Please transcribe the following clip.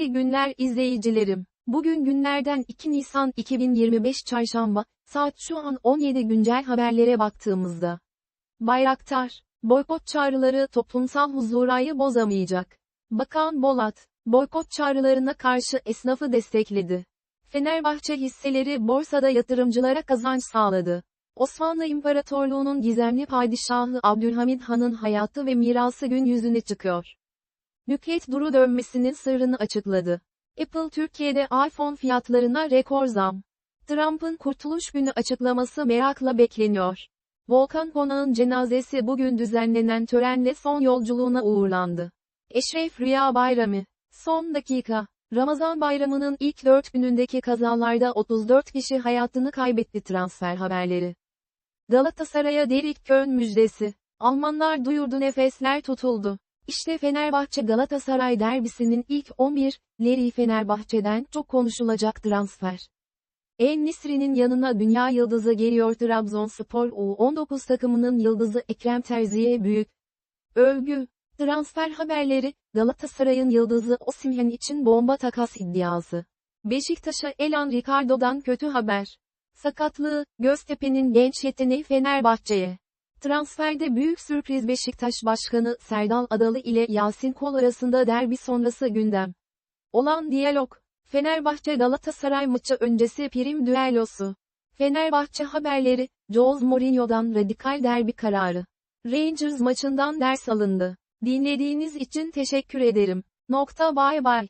İyi günler izleyicilerim. Bugün günlerden 2 Nisan 2025 Çarşamba, saat şu an 17 güncel haberlere baktığımızda. Bayraktar, boykot çağrıları toplumsal huzurayı bozamayacak. Bakan Bolat, boykot çağrılarına karşı esnafı destekledi. Fenerbahçe hisseleri borsada yatırımcılara kazanç sağladı. Osmanlı İmparatorluğu'nun gizemli padişahı Abdülhamid Han'ın hayatı ve mirası gün yüzüne çıkıyor. Nükhet duru dönmesinin sırrını açıkladı. Apple Türkiye'de iPhone fiyatlarına rekor zam. Trump'ın kurtuluş günü açıklaması merakla bekleniyor. Volkan Konak'ın cenazesi bugün düzenlenen törenle son yolculuğuna uğurlandı. Eşref Rüya Bayramı. Son dakika. Ramazan bayramının ilk 4 günündeki kazalarda 34 kişi hayatını kaybetti transfer haberleri. Galatasaray'a Derek Köln müjdesi. Almanlar duyurdu nefesler tutuldu. İşte Fenerbahçe Galatasaray derbisinin ilk 11'leri Fenerbahçe'den çok konuşulacak transfer. En Nisri'nin yanına dünya yıldızı geliyor Trabzonspor U19 takımının yıldızı Ekrem Terzi'ye büyük övgü. Transfer haberleri, Galatasaray'ın yıldızı Osimhen için bomba takas iddiası. Beşiktaş'a Elan Ricardo'dan kötü haber. Sakatlığı, Göztepe'nin genç yeteneği Fenerbahçe'ye. Transferde büyük sürpriz Beşiktaş Başkanı Serdal Adalı ile Yasin Kol arasında derbi sonrası gündem. Olan diyalog. Fenerbahçe Galatasaray maçı öncesi prim düellosu. Fenerbahçe haberleri, Jose Mourinho'dan radikal derbi kararı. Rangers maçından ders alındı. Dinlediğiniz için teşekkür ederim. Nokta bay bay.